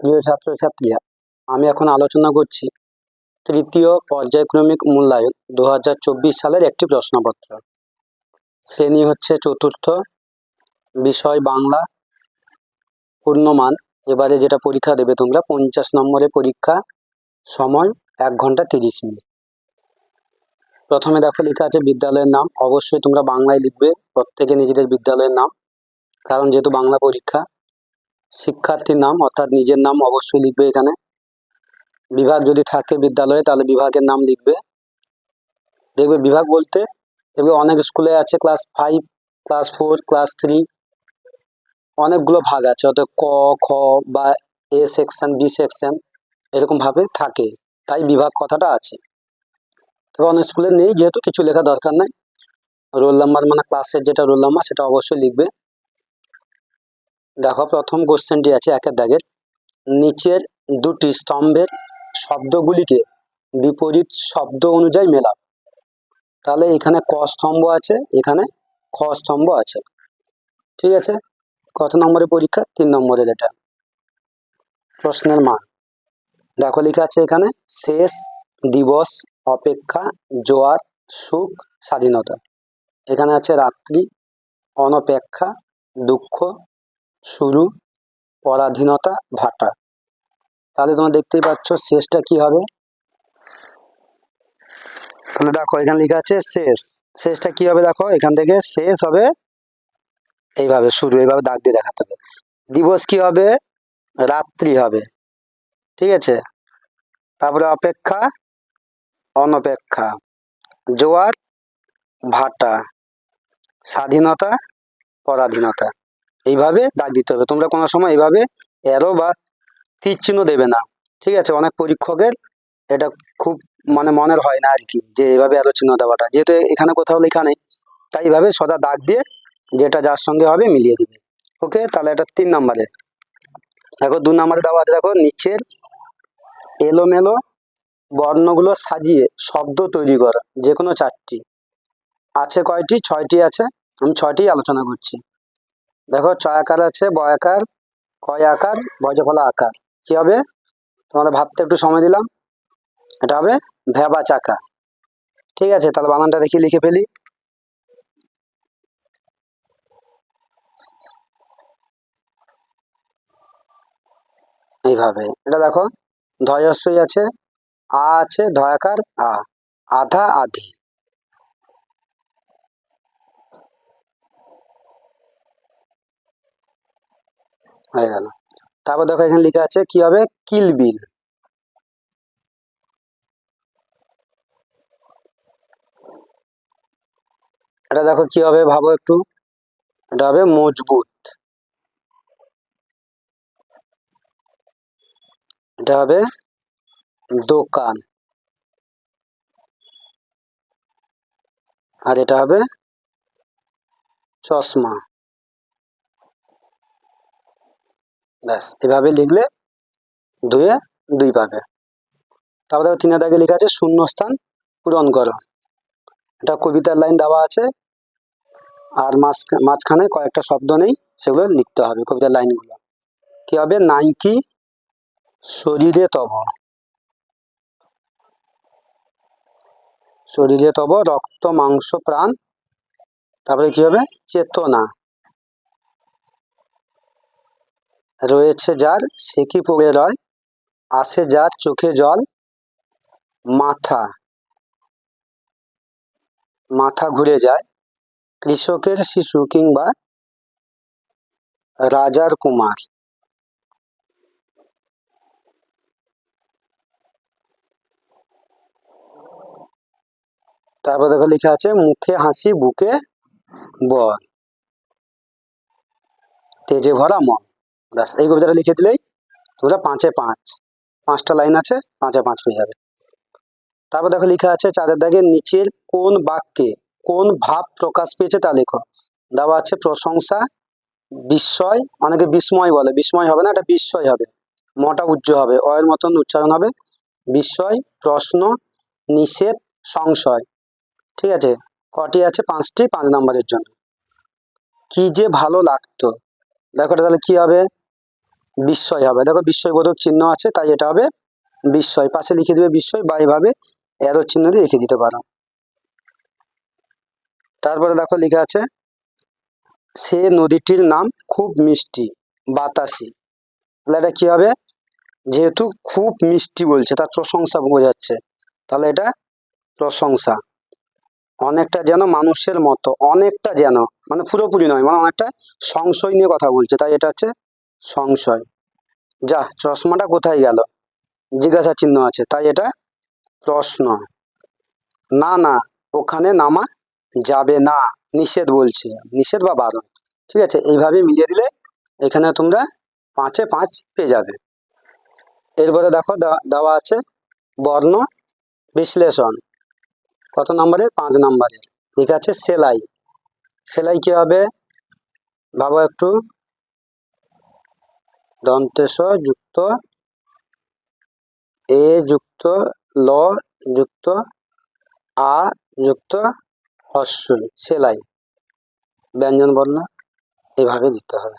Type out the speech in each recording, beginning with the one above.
প্রিয় ছাত্রছাত্রীরা, আমি এখন আলোচনা করছি তৃতীয় পর্যায়ক্রমিক মূল্যায়ন দু হাজার চব্বিশ সালের একটি প্রশ্নপত্র। শ্রেণি হচ্ছে চতুর্থ, বিষয় বাংলা, পূর্ণমান, এবারে যেটা পরীক্ষা দেবে তোমরা, পঞ্চাশ নম্বরে পরীক্ষা, সময় এক ঘণ্টা তিরিশ মিনিট। প্রথমে দেখো, লেখা আছে বিদ্যালয়ের নাম, অবশ্যই তোমরা বাংলায় লিখবে, প্রত্যেকে নিজেদের বিদ্যালয়ের নাম, কারণ যেহেতু বাংলা পরীক্ষা শিক্ষার্থীর নাম, অর্থাৎ নিজের নাম অবশ্যই লিখবে এখানে। বিভাগ যদি থাকে বিদ্যালয়ে, তাহলে বিভাগের নাম লিখবে। দেখবে বিভাগ বলতে, দেখবে অনেক স্কুলে আছে class five class four class three অনেকগুলো ভাগ আছে। অর্থাৎ ক, খ বা এ সেকশন বি সেকশন এরকম ভাবে থাকে। তাই বিভাগ কথাটা আছে। তবে অনেক স্কুলে নেই, যেহেতু কিছু লেখা দরকার নাই। রোল নাম্বার মানে ক্লাসের যেটা রোল নাম্বার সেটা অবশ্যই লিখবে। দেখো, প্রথম কোশ্চেনটি আছে একের দাগের। নিচের দুটি স্তম্ভের শব্দগুলিকে বিপরীত শব্দ অনুযায়ী মেলাও। তাহলে এখানে ক স্তম্ভ আছে, এখানে খ স্তম্ভ আছে। ঠিক আছে? কত নম্বরের পরীক্ষা? তিন নম্বরের এটা। প্রশ্নের মান। দেখো, লেখা আছে এখানে, শেষ, দিবস, অপেক্ষা, জোয়ার, সুখ, স্বাধীনতা। এখানে আছে রাত্রি, অনপেক্ষা, দুঃখ শুরু, পরাধীনতা, ভাটা। তাহলে তোমরা দেখতেই পাচ্ছ শেষটা কি হবে? তাহলে দেখো, এখানে লেখা আছে শেষ। শেষটা কি হবে দেখো? এখান থেকে শেষ হবে এইভাবে শুরু, এইভাবে দাগ দিয়ে দেখাতে হবে। দিবস কি হবে? রাত্রি হবে। ঠিক আছে? তারপরে অপেক্ষা, অনপেক্ষা। জোয়ার, ভাটা। স্বাধীনতা, পরাধীনতা। এইভাবে দাগ দিতে হবে। তোমরা কোনো সময় এইভাবে এরো বা তীর চিহ্ন দেবে না। ঠিক আছে? অনেক পরীক্ষকের এটা খুব মানে মনের হয় না আর কি যে এইভাবে এরো চিহ্ন দেওয়াটা। যেহেতু এখানে কোথাও লেখা নেই, তাই এইভাবে সদা দাগ দিয়ে যেটা যার সঙ্গে হবে মিলিয়ে দিবে। ওকে তাহলে এটা তিন নম্বরে। দেখো, দু নম্বরে দেওয়া আছে, দেখো, নিচের এলোমেলো বর্ণগুলো সাজিয়ে শব্দ তৈরি করা যে কোনো চারটি। আছে কয়টি? ছয়টি আছে। আমি ছয়টি আলোচনা করছি। দেখো ছয় আকার আছে বয় আকার কয় আকার বজফলা আকার। কি হবে? তোমাদের ভাবতে একটু সময় দিলাম। এটা হবে ভেবা চাকা ঠিক আছে, তাহলে বানানটা দেখি, লিখে ফেলি। এইভাবে। এটা দেখো, ধয়স্বই আছে, আ আছে, ধয়াকার, আ। আধা আধি। হয়ে গেল। তারপর দেখো এখানে লেখা আছে, কি হবে? কিলবিল এটা দেখো কি হবে, ভাবো একটু। এটা হবে মজবুত। এটা হবে দোকান। আর এটা হবে চশমা। ব্যাস, এভাবে লিখলে দুয়ে দুই পাবে। তারপরে তিনের দাগে লেখা আছে, শূন্যস্থান পূরণ করো। এটা কবিতার লাইন দেওয়া আছে, আর মাঝ মাঝখানে কয়েকটা শব্দ নেই, সেগুলো লিখতে হবে কবিতার লাইনগুলো। কি হবে? নাইকি শরীরে তব। শরীরে তব রক্ত, মাংস, প্রাণ। তারপরে কি হবে? চেতনা। রয়েছে যার, সে কি পড়ে রয়? আসে যার চোখে জল, মাথা। মাথা ঘুরে যায়। কৃষকের শিশু কিংবা রাজার কুমার। তারপর দেখো লেখা আছে, মুখে হাসি, বুকে বল। তেজে ভরা মন। ব্যাস, এই কবিতাটা লিখে দিলেই তোমরা পাঁচে পাঁচ। পাঁচটা লাইন আছে, পাঁচে পাঁচ পেয়ে যাবে। তারপর দেখো লেখা আছে চারের দাগে নিচের কোন বাক্যে কোন ভাব প্রকাশ পেয়েছে তা লেখো। দেওয়া আছে প্রশংসা, বিস্ময়, অনেকে বিস্ময় বলে। বিস্ময় হবে না, এটা বিস্ময় হবে। মটা উজ্জ হবে, অয়ের মতন উচ্চারণ হবে। বিস্ময়, প্রশ্ন, নিষেধ, সংশয়। ঠিক আছে? কটি আছে? পাঁচটি, পাঁচ নম্বরের জন্য। কি যে ভালো লাগতো। দেখো এটা তাহলে কি হবে? বিস্ময় হবে। দেখো বিস্ময়বোধক চিহ্ন আছে, তাই এটা হবে বিস্ময়। পাশে লিখে দেবে বিস্ময়, বা এইভাবে এরো চিহ্ন দিয়ে লিখে দিতে পারো। তারপরে দেখো লেখা আছে, সে নদীটির নাম খুব মিষ্টি, বাতাসি। তাহলে এটা কি হবে? যেহেতু খুব মিষ্টি বলছে, তার প্রশংসা বোঝাচ্ছে। তাহলে এটা প্রশংসা। অনেকটা যেন মানুষের মতো, অনেকটা যেন মানে পুরোপুরি নয় মানে অনেকটা সংশয় নিয়ে কথা বলছে, তাই এটা হচ্ছে সংশয়। যা, চশমাটা কোথায় গেল? জিজ্ঞাসা চিহ্ন আছে, তাই এটা প্রশ্ন। না না, ওখানে নামা যাবে না, নিষেধ বলছে, নিষেধ বা বারণ। ঠিক আছে, এইভাবে মিলিয়ে দিলে এখানে তোমরা পাঁচে পাঁচ পেয়ে যাবে। এরপরে দেখো দেওয়া- আছে বর্ণ বিশ্লেষণ। কত নম্বরে? পাঁচ নম্বরে। ঠিক আছে, সেলাই। সেলাই কি হবে? ভাবো একটু দন্তেশ যুক্ত এ যুক্ত ল যুক্ত আ যুক্ত হস্যই সেলাই। ব্যঞ্জন বর্ণ এভাবে দিতে হবে।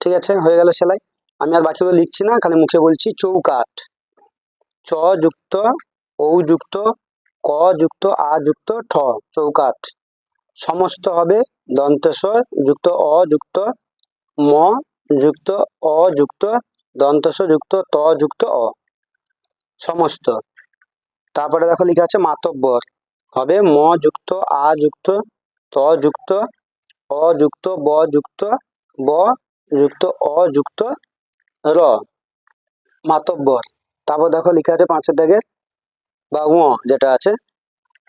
ঠিক আছে, হয়ে গেল সেলাই। আমি আর বাকিগুলো লিখছি না, খালি মুখে বলছি চৌকাঠ। চ যুক্ত, ঔ যুক্ত ক যুক্ত আ যুক্ত ঠ, চৌকাঠ। সমস্ত হবে দন্তেশ্বর যুক্ত অ যুক্ত ম যুক্ত অ যুক্ত দন্তস যুক্ত ত যুক্ত অ। সমস্ত। তারপরে দেখো লেখা আছে মাতব্বর। হবে ম যুক্ত, আ যুক্ত, ত যুক্ত, অ যুক্ত, ব যুক্ত ব যুক্ত, অ যুক্ত, র। মাতব্বর। তারপর দেখো লেখা আছে পাঁচের দাগে বা উ যেটা আছে,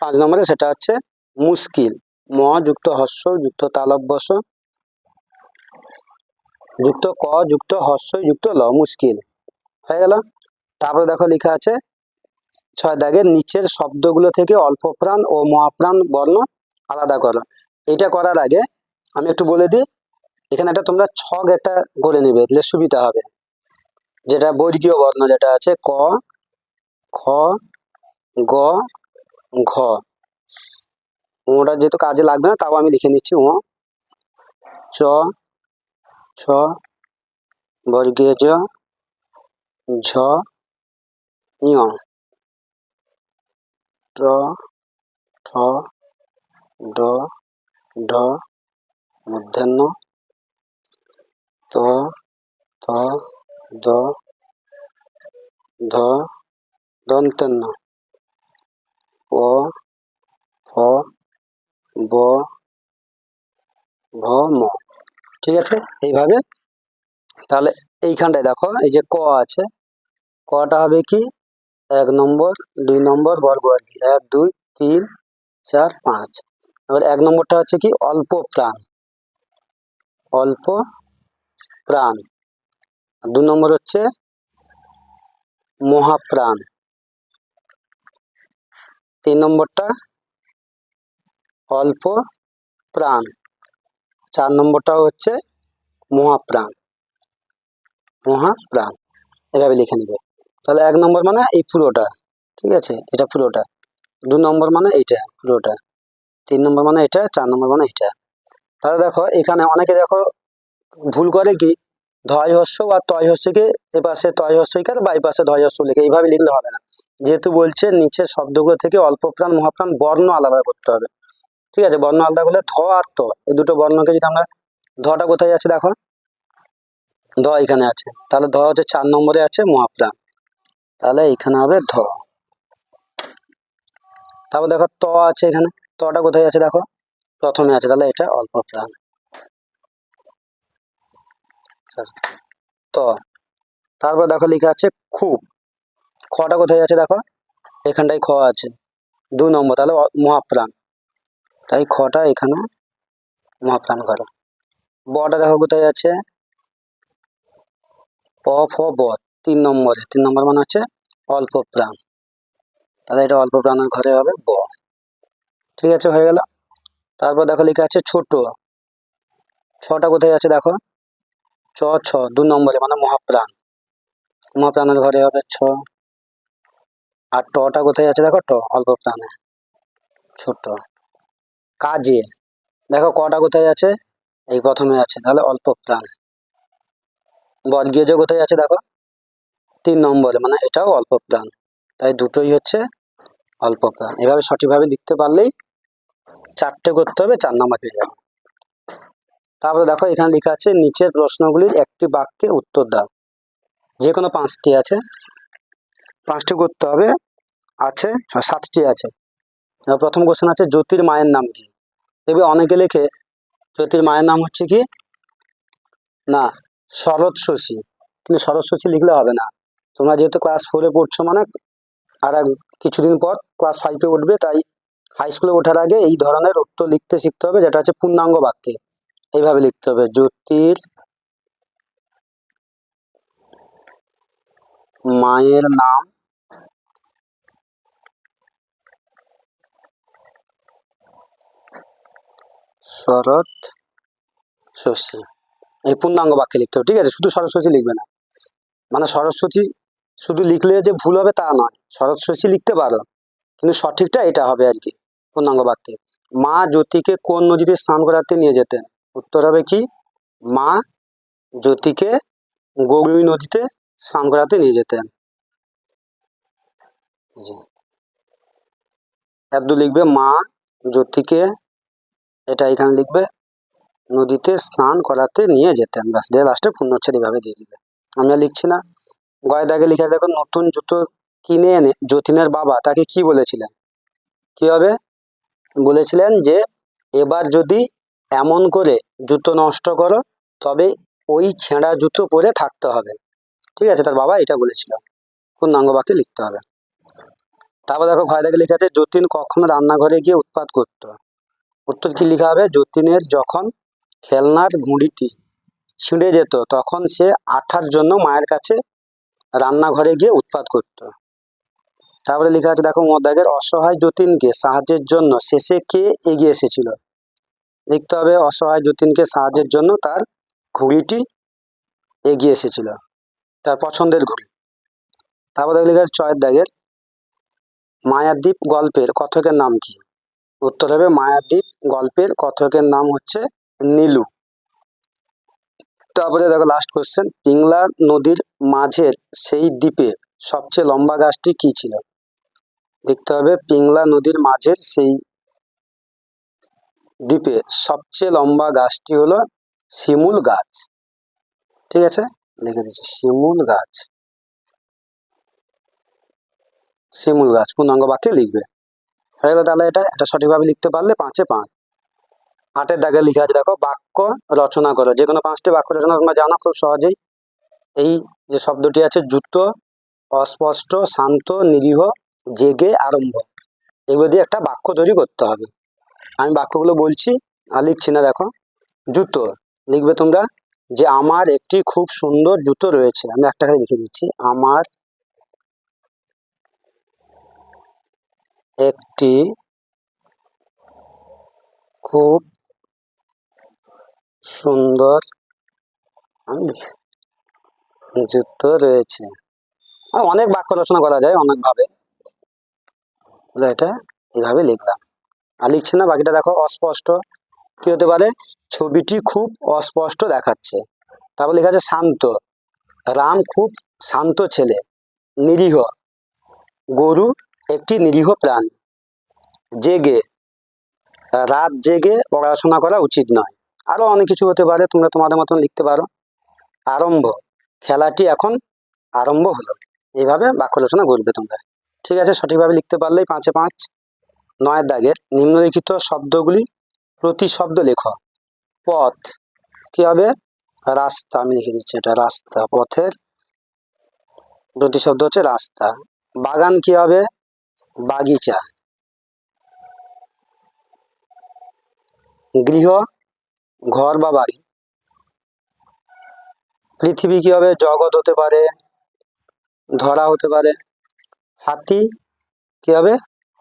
পাঁচ নম্বরে সেটা হচ্ছে মুশকিল। ম যুক্ত হস্য, যুক্ত তালব্যস যুক্ত ক, যুক্ত হস্য, যুক্ত ল, মুশকিল। হয়ে গেল? তারপরে দেখো লেখা আছে, ছয় দাগের নিচের শব্দগুলো থেকে অল্প প্রাণ ও মহাপ্রাণ বর্ণ আলাদা করো। এটা করার আগে আমি একটু বলে দিই, এখানে একটা তোমরা ছক একটা বলে নেবে, তাহলে সুবিধা হবে। যেটা বর্গীয় বর্ণ যেটা আছে, ক, খ গ, ঘ। ওটা যেহেতু কাজে লাগবে না, তাও আমি লিখে নিচ্ছি ও চ, ছ, বর্গীয় জ, ঝ, ঞ। ট, ঠ, ড, ঢ মূর্ধন্য ত থ দ ধ দন্তন্য প ফ ব, ভ, ম। ঠিক আছে? এইভাবে? তাহলে এইখানটায় দেখো, এই যে ক আছে, কটা হবে কি? এক নম্বর, দুই নম্বর বর্গ আর কি? এক, দুই, তিন, চার, পাঁচ। এবার এক নম্বরটা হচ্ছে কি? অল্প প্রাণ। অল্প প্রাণ। দু নম্বর হচ্ছে মহাপ্রাণ। তিন নম্বরটা, অল্প প্রাণ। চার নম্বরটা হচ্ছে মহাপ্রাণ। মহাপ্রাণ। এভাবে লিখে নেবে। তাহলে এক নম্বর মানে এই পুরোটা, ঠিক আছে? এটা পুরোটা। দু নম্বর মানে এইটা পুরোটা। তিন নম্বর মানে এটা, চার নম্বর মানে এটা তাহলে দেখো, এখানে অনেকে দেখো ভুল করে কি ধয় হস্য বা তয় হস্যকে এপাশে তয় হস্যইকার বা এপাশে ধয় হস্য লিখে এইভাবে লিখলে হবে না। যেহেতু বলছে নিচের শব্দগুলো থেকে অল্প প্রাণ মহাপ্রাণ, বর্ণ আলাদা করতে হবে। ঠিক আছে? বর্ণ আলাদা করলে ধ আর ত এই দুটো বর্ণকে যদি আমরা, ধটা কোথায় আছে দেখো? ধ এখানে আছে। তাহলে ধ হচ্ছে চার নম্বরে আছে মহাপ্রাণ। তাহলে এখানে হবে ধ। তারপর দেখো ত আছে এখানে। তটা কোথায় আছে দেখো? প্রথমে আছে। তাহলে এটা অল্প প্রাণ ত, তারপর দেখো লেখা আছে খুব খটা কোথায় আছে দেখো? এখানটায় খ আছে। দু নম্বর, তাহলে মহাপ্রাণ। তাই খটা এখানে মহাপ্রাণ করে। বটা দেখো কোথায় আছে? প, ফ, ব। তিন নম্বরে। তিন নম্বর মানে হচ্ছে অল্প প্রাণ তাহলে এটা অল্প প্রাণের ঘরে হবে ব। ঠিক আছে, হয়ে গেল। তারপর দেখো লেখা আছে ছোট। ছটা কোথায় আছে দেখো? চ ছ, দু নম্বরে মানে মহাপ্রাণ। মহাপ্রাণের ঘরে হবে ছ। আর টটা কোথায় আছে দেখো? ট, অল্প প্রাণে। ছোট কাজে। দেখো কটা কোথায় আছে? এই প্রথমে আছে, তাহলে অল্প প্রাণ। বর্গীয় যোগ কোথায় আছে দেখো? তিন নম্বরে মানে এটাও অল্প প্রাণ। তাই দুটোই হচ্ছে অল্প প্রাণ। এভাবে সঠিকভাবে লিখতে পারলেই চারটে করতে হবে, চার নাম্বার পেয়ে যাবে। তারপরে দেখো এখানে লেখা আছে, নিচের প্রশ্নগুলির একটি বাক্যে উত্তর দাও। যে কোনো পাঁচটি আছে। পাঁচটি করতে হবে, আছে সাতটি আছে। প্রথম কোশ্চেন আছে, জ্যোতির মায়ের নাম কি? এবার অনেকে লেখে, জ্যোতির মায়ের নাম হচ্ছে কি? না শরৎ শশী কিন্তু শরৎ শশী লিখলে হবে না। তোমরা যেহেতু ক্লাস ফোরে পড়ছো মানে আর কিছুদিন পর ক্লাস ফাইভে উঠবে, তাই হাই স্কুলে ওঠার আগে এই ধরনের উত্তর লিখতে শিখতে হবে, যেটা হচ্ছে পূর্ণাঙ্গ বাক্যে। এইভাবে লিখতে হবে জ্যোতির মায়ের নাম শরৎ শশী এই পূর্ণাঙ্গ বাক্যে লিখতে হবে, ঠিক আছে? শুধু সরস্বতী লিখবে না। মানে সরস্বতী শুধু লিখলে যে ভুল হবে তা নয়, সরস্বতী লিখতে পারো। কিন্তু সঠিকটা এটা হবে আর কি, পূর্ণাঙ্গ বাক্যে। মা জ্যোতিকে কোন নদীতে স্নান করাতে নিয়ে যেতেন? উত্তর হবে কি? মা জ্যোতিকে গৌরী নদীতে স্নান করাতে নিয়ে যেতেন। এত লিখবে, মা জ্যোতিকে এটা এখানে লিখবে, নদীতে স্নান করাতে নিয়ে যেতেন। ব্যাস, দিয়ে লাস্টে পূর্ণচ্ছেদ এভাবে দিয়ে দিবে। আমি লিখছি না। গয়ের দাগে লিখে দেখো নতুন জুতো কিনে এনে, যতীনের বাবা তাকে কি বলেছিলেন? কি হবে? বলেছিলেন যে, এবার যদি এমন করে জুতো নষ্ট করো, তবে ওই ছেঁড়া জুতো পরে থাকতে হবে। ঠিক আছে? তার বাবা এটা বলেছিল। পূর্ণাঙ্গ বাক্যে লিখতে হবে। তারপর দেখো, ঘরে দেখে লেখা আছে যতীন কখনো রান্নাঘরে গিয়ে উৎপাত করতো। উত্তর কি লেখা হবে? যতীনের যখন খেলনার ঘুড়িটি ছিঁড়ে যেত, তখন সে আঠার জন্য মায়ের কাছে রান্নাঘরে গিয়ে উৎপাত করত। তারপরে লেখা আছে, দেখো মদাগের অসহায় যতীনকে সাহায্যের জন্য শেষে কে এগিয়ে এসেছিল? লিখতে হবে অসহায় যতীনকে সাহায্যের জন্য তার ঘুড়িটি এগিয়ে এসেছিল, তার পছন্দের ঘুড়ি। তারপর আছে চয়ের দাগের মায়াদ্বীপ গল্পের কথকের নাম কি? উত্তর হবে মায়াদ্বীপ গল্পের কথকের নাম হচ্ছে নীলু। তারপরে দেখো লাস্ট কোশ্চেন পিংলা নদীর মাঝের সেই দ্বীপে সবচেয়ে লম্বা গাছটি কি ছিল? দেখতে হবে পিংলা নদীর মাঝের সেই দ্বীপে সবচেয়ে লম্বা গাছটি হলো শিমুল গাছ। ঠিক আছে? লিখে দিচ্ছি, শিমুল গাছ। শিমুল গাছ, পূর্ণাঙ্গ বাক্যে লিখবে। হয়ে গেল তাহলে এটা এটা সঠিকভাবে লিখতে পারলে পাঁচে পাঁচ। আটের দাগে লিখে আছে, দেখো, বাক্য রচনা করো। যে কোনো পাঁচটি বাক্য রচনা তোমরা জানো খুব সহজেই। এই যে শব্দটি আছে যুক্ত অস্পষ্ট, শান্ত, নিরীহ, জেগে আরম্ভ এগুলো দিয়ে একটা বাক্য তৈরি করতে হবে। আমি বাক্যগুলো বলছি আর লিখছি না, দেখো। জুতো, লিখবে তোমরা যে আমার একটি খুব সুন্দর জুতো রয়েছে। আমি একটা করে লিখে দিচ্ছি। আমার একটি খুব সুন্দর জুতো রয়েছে। অনেক বাক্য রচনা করা যায় অনেকভাবে। এটা এইভাবে লিখলাম। আর লিখছে না, বাকিটা দেখো অস্পষ্ট। কি হতে পারে? ছবিটি খুব অস্পষ্ট দেখাচ্ছে। তারপর লেখা আছে, শান্ত। রাম খুব শান্ত ছেলে, নিরীহ। গরু একটি নিরীহ প্রাণ। জেগে। রাত জেগে পড়াশোনা করা উচিত নয়। আরও অনেক কিছু হতে পারে, তোমরা তোমাদের মতন লিখতে পারো। আরম্ভ। খেলাটি এখন আরম্ভ হলো। এইভাবে বাক্য রচনা করবে তোমরা। ঠিক আছে, সঠিকভাবে লিখতে পারলেই পাঁচে পাঁচ। নয়ের দাগের নিম্নলিখিত শব্দগুলি প্রতি শব্দ লেখো। পথ। কি হবে? রাস্তা। আমি লিখে দিচ্ছি এটা, রাস্তা। পথের প্রতি শব্দ হচ্ছে রাস্তা। বাগান কি হবে? বাগিচা। গৃহ, ঘর বা বাড়ি। পৃথিবী কি হবে? জগৎ হতে পারে, ধরা হতে পারে। হাতি কি হবে?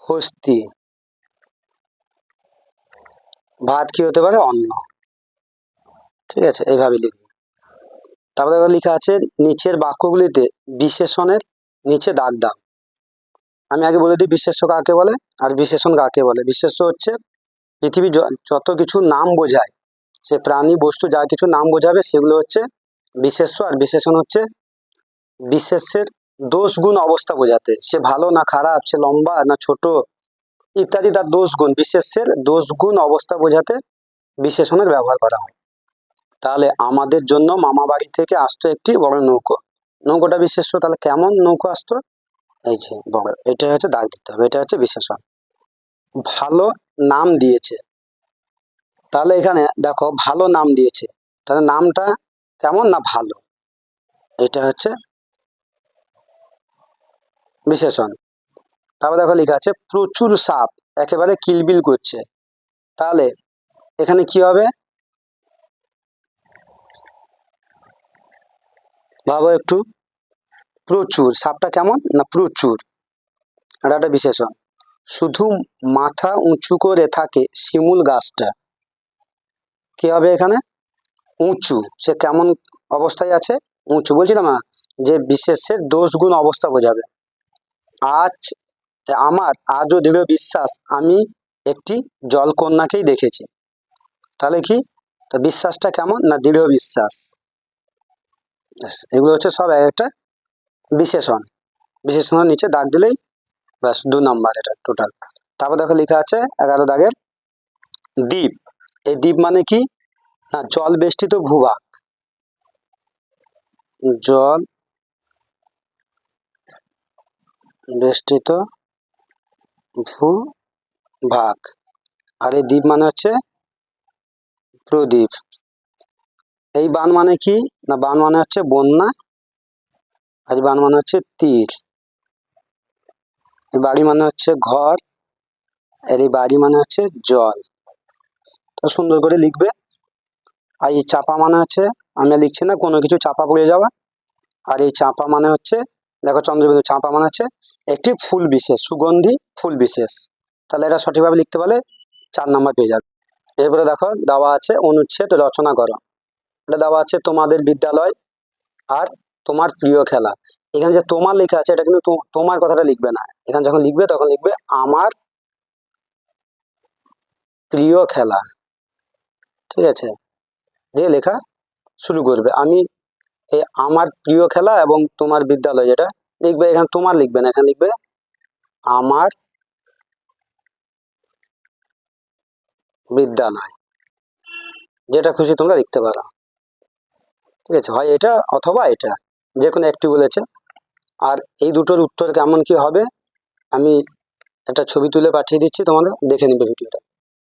হস্তি। ভাত কি হতে পারে? অন্ন ঠিক আছে, এইভাবে লিখবে। তারপরে লেখা আছে, নিচের বাক্যগুলিতে বিশেষণের নিচে দাগ দাও। আমি আগে বলে দিই, বিশেষ্য কাকে বলে? আর বিশেষণ কাকে বলে? বিশেষ্য হচ্ছে পৃথিবী যত কিছু নাম বোঝায়, সে প্রাণী, বস্তু, যা কিছু নাম বোঝাবে, সেগুলো হচ্ছে বিশেষ্য। আর বিশেষণ হচ্ছে বিশেষের দোষ গুণ অবস্থা বোঝাতে। সে ভালো না খারাপ, সে লম্বা না ছোট ইত্যাদি তার দোষ গুণ, বিশেষের দোষ গুণ অবস্থা বোঝাতে বিশেষণের ব্যবহার করা হয়। তাহলে আমাদের জন্য মামা বাড়ি থেকে আসতো একটি বড় নৌকো। নৌকোটা বিশেষ্য, তাহলে কেমন নৌকো আসতো? এই যে বড় এটা হচ্ছে দাগ দিতে হবে এটা হচ্ছে বিশেষণ। ভালো নাম দিয়েছে। তাহলে এখানে দেখো, ভালো নাম দিয়েছে। তাহলে নামটা কেমন না ভালো? এটা হচ্ছে বিশেষণ। তারপর দেখো লেখা আছে, প্রচুর সাপ, একেবারে কিলবিল করছে। তাহলে এখানে কি হবে? ভাবো একটু। প্রচুর, সাপটা কেমন? না, প্রচুর। এটা একটা বিশেষণ। শুধু মাথা উঁচু করে থাকে শিমুল গাছটা। কি হবে এখানে? উঁচু। সে কেমন অবস্থায় আছে? উঁচু। বলছিলাম না যে বিশেষের দোষ গুণ অবস্থা বোঝাবে। আজ আমার আজও দৃঢ় বিশ্বাস, আমি একটি জলকন্যাকেই দেখেছি। তাহলে কি? তা বিশ্বাসটা কেমন না দৃঢ় বিশ্বাস? এগুলো হচ্ছে সব এক একটা বিশেষণ। বিশেষণের নিচে দাগ দিলেই ব্যাস, দু নম্বর এটা টোটাল তারপর দেখো লেখা আছে এগারো দাগের দ্বীপ। এই দ্বীপ মানে কি? না, জল বেষ্টিত ভূভাগ। জল বেষ্টিত ভূভাগ আর এই দ্বীপ মানে হচ্ছে প্রদীপ। এই বান মানে কি? না, বান মানে হচ্ছে বন্যা, আর বান মানে হচ্ছে তীর। এই বাড়ি মানে হচ্ছে ঘর, আর এই বাড়ি মানে হচ্ছে জল। তো সুন্দর করে লিখবে। আর এই চাপা মানে হচ্ছে, আমি লিখছি না, কোনো কিছু চাপা পড়ে যাওয়া। আর এই চাপা মানে হচ্ছে, দেখো চন্দ্রবিন্দু, চাপা মানে হচ্ছে একটি ফুল বিশেষ, সুগন্ধি ফুল বিশেষ। তাহলে এটা সঠিকভাবে লিখতে পারলে চার নাম্বার পেয়ে যাবে। এরপরে দেখো, দেওয়া আছে অনুচ্ছেদ, রচনা করো। এটা দেওয়া আছে তোমাদের বিদ্যালয় আর তোমার প্রিয় খেলা। এখানে যে তোমার লেখা আছে, এটা কিন্তু তোমার কথাটা লিখবে না। এখানে যখন লিখবে, তখন লিখবে আমার প্রিয় খেলা। ঠিক আছে? দিয়ে লেখা শুরু করবে। আমি এই আমার প্রিয় খেলা এবং তোমার বিদ্যালয় যেটা লিখবে, এখানে তোমার লিখবে না, এখানে লিখবে আমার বিদ্যালয়। যেটা খুশি তোমরা লিখতে পারো। ঠিক আছে, হয় এটা অথবা এটা যে কোনো একটি বলেছে। আর এই দুটোর উত্তর কেমন কি হবে, আমি একটা ছবি তুলে পাঠিয়ে দিচ্ছি, তোমাদের দেখে নিবে ভিডিওটা।